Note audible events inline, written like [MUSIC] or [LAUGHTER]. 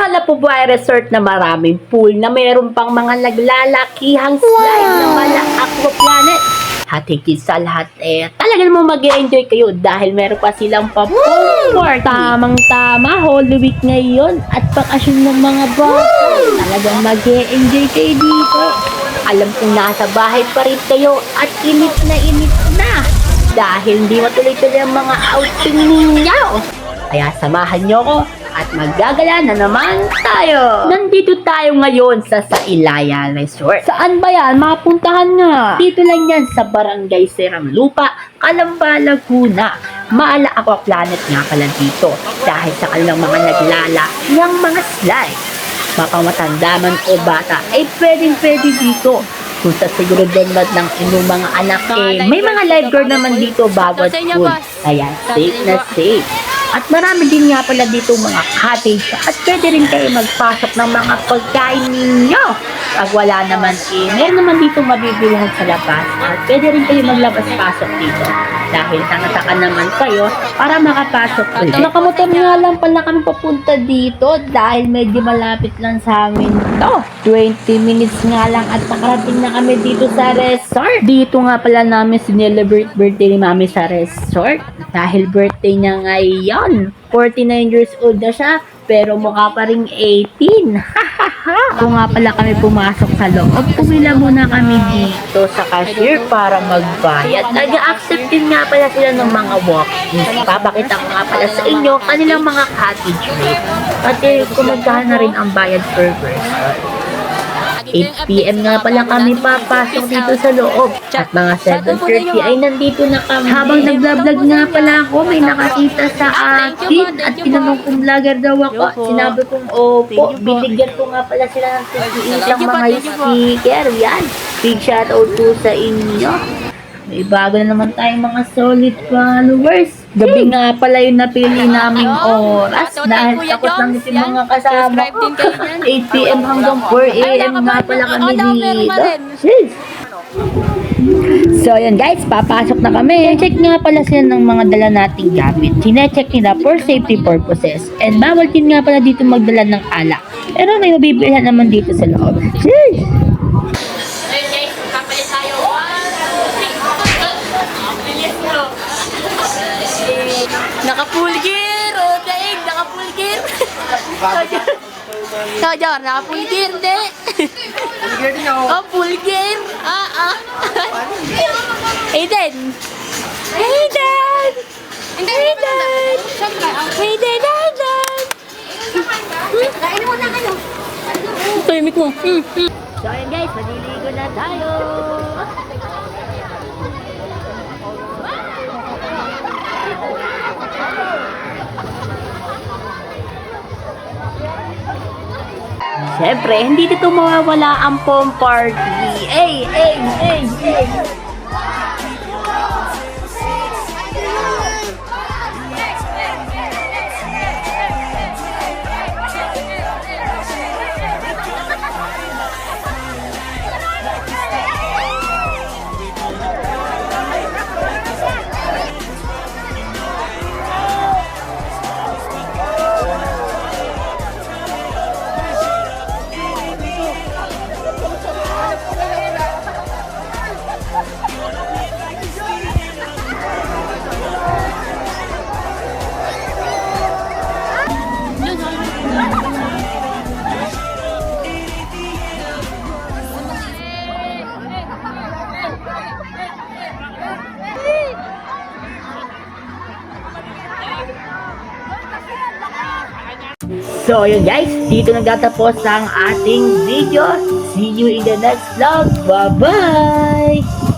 Halapubuhay Resort na maraming pool na mayroon pang mga naglalakihang slide na mala aquaplanet. At higit sa lahat eh, talagang mo mag enjoy kayo dahil meron pa silang pa-pool party. Tamang-tama, Holy Week ngayon at bakasyon ng mga bata. Talagang mag enjoy kayo dito. Alam kong nasa bahay pa rin kayo at init na init na dahil hindi matuloy-tuloy ang mga outing ninyo. Kaya samahan nyo ko at maggagala na naman tayo. Nandito tayo ngayon sa Sailaya Resort. Saan ba yan? Mapuntahan nga. Dito lang yan sa Barangay Seramlupa, Calamba, Laguna. Maala Aqua Planet nga pala dito dahil sa kanilang mga naglala ng mga slide. Makamatanda man o bata ay pwedeng pwede dito. Kung sa seguridad ng inyong mga anak eh, may mga lifeguard naman dito bago at school. Kaya safe na safe. At marami din nga pala dito mga cottage at pwede rin kayo magpasok ng mga pagkain ninyo. Pag wala naman eh, meron naman dito mabibilihan sa labas at pwede rin kayo maglabas-pasok dito. Dahil nangataka naman kayo para makapasok ulit. Nakamotor nga lang pala kami papunta dito dahil medyo malapit lang sa amin to. 20 minutes nga lang at nakarating na kami dito sa resort. Dito nga pala namin sinelebrate birthday ni mami sa resort. Dahil birthday niya ngayon. 49 years old na siya pero mukha pa ring 18. [LAUGHS] Kung nga pala kami pumasok sa loob, pumila muna kami dito sa cashier para magbayad. Nag-accept din nga pala sila ng mga walk-ins. Papakita ko nga pala sa inyo kanilang mga cottage rate. Pati kumagkahan na rin ang bayad per person. 8pm nga pala kami papasok dito sa loob. At mga 7.30 ay nandito na kami. Habang nagbablog nga pala ako, may nakakita sa akin. At tinanong kong vlogger daw ako. Sinabi kong opo. Binigyan ko nga pala sila ng isang mga sticker. Yan. Big shoutout po sa inyo. May bago na naman tayong mga solid followers. Gabi nga pala yung napili naming oras dahil tapos lang yung mga kasama ko. 8pm [LAUGHS] hanggang 4am nga pala kami dito. Jeez. So, yun guys, papasok na kami. Check nga pala sila ng mga dala nating gamit. Sinecheck nila for safety purposes. And bawal din nga pala dito magdala ng alak. Pero may mabibilihan naman dito sa loob. Jeez. Ayun guys, kapalit tayo. One, two, three. Bilis mo. Naka-full gear. Oh, daig. Naka-full gear. Ikaw, Jor. Naka-full gear, hindi. Oh, full gear. Ah, ah. Aiden. Aiden. Aiden. Aiden, Aiden. Kainin mo na kayo. Tahimik mo. Hmm, hmm. So, yun guys, maliligo na tayo. Siyempre, hindi dito mawawala ang pom party. Ay, ay, ay, ay. Ha ha ha! So, yun guys, dito nagtatapos ang ating video. See you in the next vlog. Bye-bye!